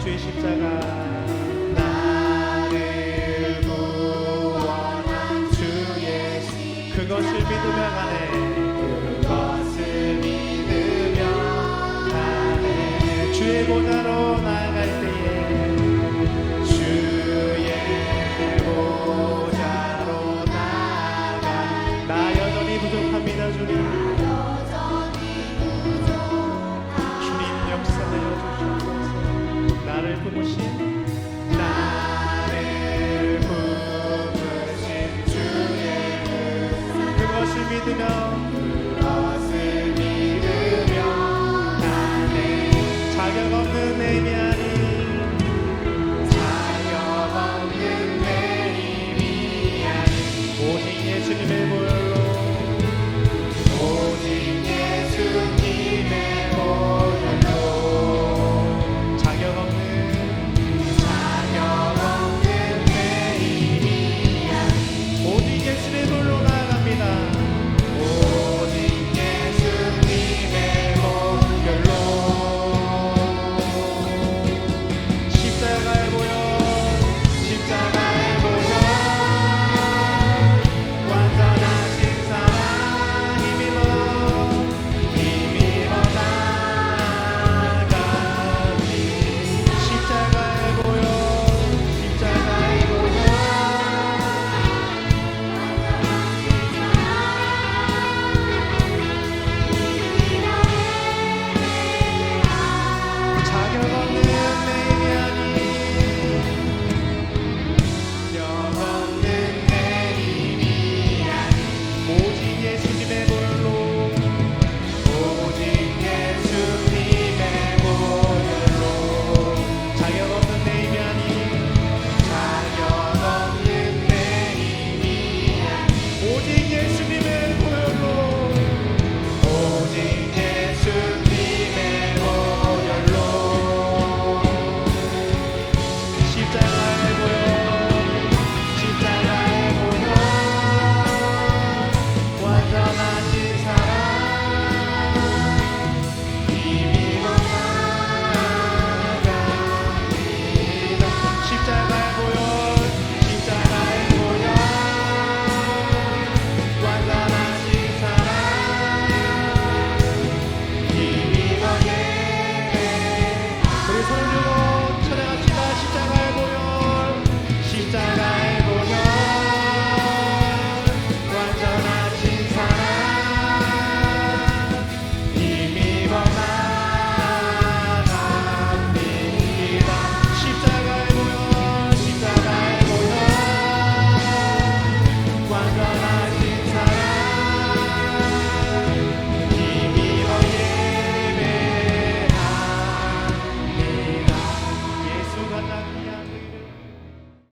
주의 십자가. 나를 구원한 주의 시- 그것을 믿으며 가네. 그것을 믿으며 가네. 주의 보좌로 나 agradezco por siempre. 자격없는